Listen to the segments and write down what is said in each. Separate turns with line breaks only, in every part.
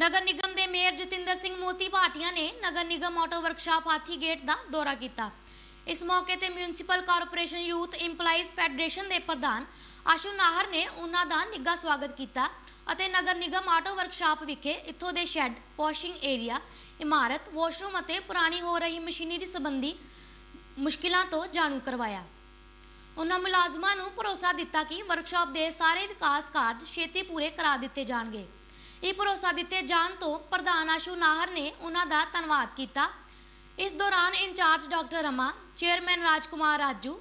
ਨਗਰ ਨਿਗਮ ਦੇ ਮੇਅਰ ਜਤਿੰਦਰ ਸਿੰਘ ਮੋਤੀ ਭਾਟੀਆ ਨੇ ਨਗਰ ਨਿਗਮ ਆਟੋ ਵਰਕਸ਼ਾਪ ਹਾਥੀ ਗੇਟ ਦਾ ਦੌਰਾ ਕੀਤਾ। ਇਸ ਮੌਕੇ ਤੇ municipal corporation youth EMPLOYEES federation ਦੇ ਪ੍ਰਧਾਨ ਆਸ਼ੂ ਨਾਹਰ ਨੇ ਉਹਨਾਂ ਦਾ ਨਿੱਘਾ ਸਵਾਗਤ ਕੀਤਾ ਅਤੇ ਨਗਰ ਨਿਗਮ ਆਟੋ ਵਰਕਸ਼ਾਪ ਵਿਖੇ ਇੱਥੋਂ ਦੇ ਸ਼ੈੱਡ ਵਾਸ਼ਿੰਗ ਏਰੀਆ ਇਮਾਰਤ ਵਾਸ਼ਰੂਮ ਅਤੇ ਪੁਰਾਣੀ ਹੋ ਰਹੀ ਮਸ਼ੀਨਰੀ ਸੰਬੰਧੀ ਮੁਸ਼ਕਿਲਾਂ ਤੋਂ ਜਾਣੂ ਕਰਵਾਇਆ। ਉਹਨਾਂ ਮੁਲਾਜ਼ਮਾਂ ਨੂੰ ਭਰੋਸਾ ਦਿੱਤਾ ਕਿ ਵਰਕਸ਼ਾਪ ਦੇ ਸਾਰੇ ਵਿਕਾਸ ਕਾਰਜ ਛੇਤੀ ਪੂਰੇ ਕਰਾ ਦਿੱਤੇ ਜਾਣਗੇ। ਇਹ ਭਰੋਸਾ ਦਿੱਤੇ ਜਾਣ ਤੋਂ ਪ੍ਰਧਾਨ ਆਸ਼ੂ ਨਾਹਰ ਨੇ ਉਹਨਾਂ ਦਾ ਧੰਨਵਾਦ ਕੀਤਾ। ਇਸ ਦੌਰਾਨ incharge doctor Rama, chairman Rajkumar Raju,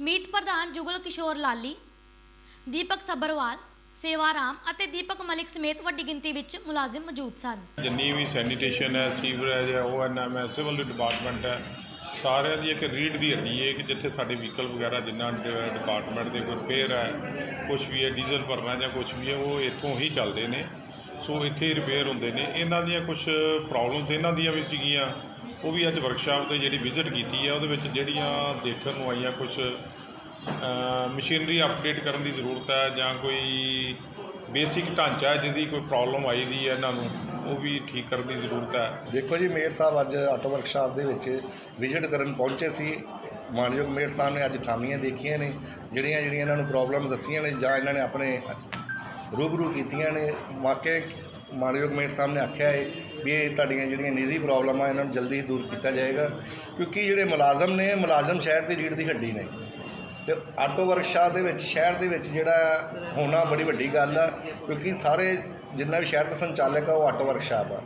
ਮੀਤ ਪ੍ਰਧਾਨ ਜੁਗਲ ਕਿਸ਼ੋਰ ਲਾਲੀ, ਦੀਪਕ ਸੱਭਰਵਾਲ, ਸੇਵਾਰਾਮ ਅਤੇ ਦੀਪਕ ਮਲਿਕ ਸਮੇਤ ਵੱਡੀ ਗਿਣਤੀ ਵਿੱਚ ਮੁਲਾਜ਼ਮ ਮੌਜੂਦ ਸਨ।
ਜਿੰਨੀ ਵੀ ਸੈਨੀਟੇਸ਼ਨ ਹੈ, ਸੀਵਰੇਜ ਹੈ ਓਐਨਐਮ ਹੈ, ਸਿਵਲ ਡਿਪਾਰਟਮੈਂਟ ਹੈ, ਸਾਰਿਆਂ ਦੀ ਇੱਕ ਰੀੜ ਦੀ ਹੱਡੀ ਹੈ ਕਿ ਜਿੱਥੇ ਸਾਡੇ ਵਹੀਕਲ ਵਗੈਰਾ ਜਿੰਨਾ ਡ- ਡਿਪਾਰਟਮੈਂਟ ਦੇ ਕੋਈ ਰਿਪੇਅਰ ਹੈ ਕੁਝ ਵੀ ਹੈ, ਡੀਜ਼ਲ ਭਰਨਾ ਜਾਂ ਕੁਝ ਵੀ ਹੈ, ਉਹ ਇੱਥੋਂ ਹੀ ਚੱਲਦੇ ਨੇ। ਸੋ ਇੱਥੇ ਹੀ ਰਿਪੇਅਰ ਹੁੰਦੇ ਨੇ। ਇਹਨਾਂ ਦੀਆਂ ਕੁਝ ਪ੍ਰੋਬਲਮਸ ਇਹਨਾਂ ਦੀਆਂ ਵੀ ਸੀਗੀਆਂ। ਉਹ ਵੀ ਅੱਜ ਵਰਕਸ਼ਾਪ ਤੇ ਜਿਹੜੀ ਵਿਜ਼ਿਟ ਕੀਤੀ ਹੈ ਉਹਦੇ ਵਿੱਚ ਜਿਹੜੀਆਂ ਦੇਖਣ ਨੂੰ ਆਈਆਂ ਕੁਝ ਮਸ਼ੀਨਰੀ ਅਪਡੇਟ ਕਰਨ ਦੀ ਜ਼ਰੂਰਤ ਹੈ ਜਾਂ ਕੋਈ ਬੇਸਿਕ ਢਾਂਚਾ ਜਿਹਦੀ ਕੋਈ ਪ੍ਰੋਬਲਮ ਆਈ ਦੀ ਹੈ ਇਹਨਾਂ ਨੂੰ, ਉਹ ਵੀ ਠੀਕ ਕਰਨ ਦੀ ਜ਼ਰੂਰਤ ਹੈ
ਦੇਖੋ ਜੀ, ਮੇਅਰ ਸਾਹਿਬ ਅੱਜ ਆਟੋ ਵਰਕਸ਼ਾਪ ਦੇ ਵਿੱਚ ਵਿਜ਼ਿਟ ਕਰਨ ਪਹੁੰਚੇ ਸੀ। ਮਾਨਯੋਗ ਮੇਅਰ ਸਾਹਿਬ ਨੇ ਅੱਜ ਖਾਮੀਆਂ ਦੇਖੀਆਂ ਨੇ ਜਿਹੜੀਆਂ ਜਿਹੜੀਆਂ ਇਹਨਾਂ ਨੂੰ ਪ੍ਰੋਬਲਮ ਦੱਸੀਆਂ ਨੇ ਜਾਂ ਇਹਨਾਂ ਨੇ ਆਪਣੇ ਰੂਬਰੂ ਕੀਤੀਆਂ ਨੇ। ਵਾਕਿਆ ਮਾਨਯੋਗ ਮੇਟ ਸਾਹਿਬ ਨੇ ਆਖਿਆ ਹੈ ਵੀ ਇਹ ਤੁਹਾਡੀਆਂ ਜਿਹੜੀਆਂ ਨਿੱਜੀ ਪ੍ਰੋਬਲਮਾਂ ਇਹਨਾਂ ਨੂੰ ਜਲਦੀ ਹੀ ਦੂਰ ਕੀਤਾ ਜਾਏਗਾ। ਕਿਉਂਕਿ ਜਿਹੜੇ ਮੁਲਾਜ਼ਮ ਨੇ, ਮੁਲਾਜ਼ਮ ਸ਼ਹਿਰ ਦੀ ਰੀੜ ਦੀ ਹੱਡੀ ਨੇ। ਤੇ ਆਟੋ ਵਰਕਸ਼ਾਪ ਦੇ ਵਿੱਚ, ਸ਼ਹਿਰ ਦੇ ਵਿੱਚ ਜਿਹੜਾ ਹੋਣਾ ਬੜੀ ਵੱਡੀ ਗੱਲ ਆ। ਕਿਉਂਕਿ ਸਾਰੇ ਜਿੰਨਾ ਵੀ ਸ਼ਹਿਰ ਦਾ ਸੰਚਾਲਕ ਆ, ਉਹ ਆਟੋ ਵਰਕਸ਼ਾਪ ਆ।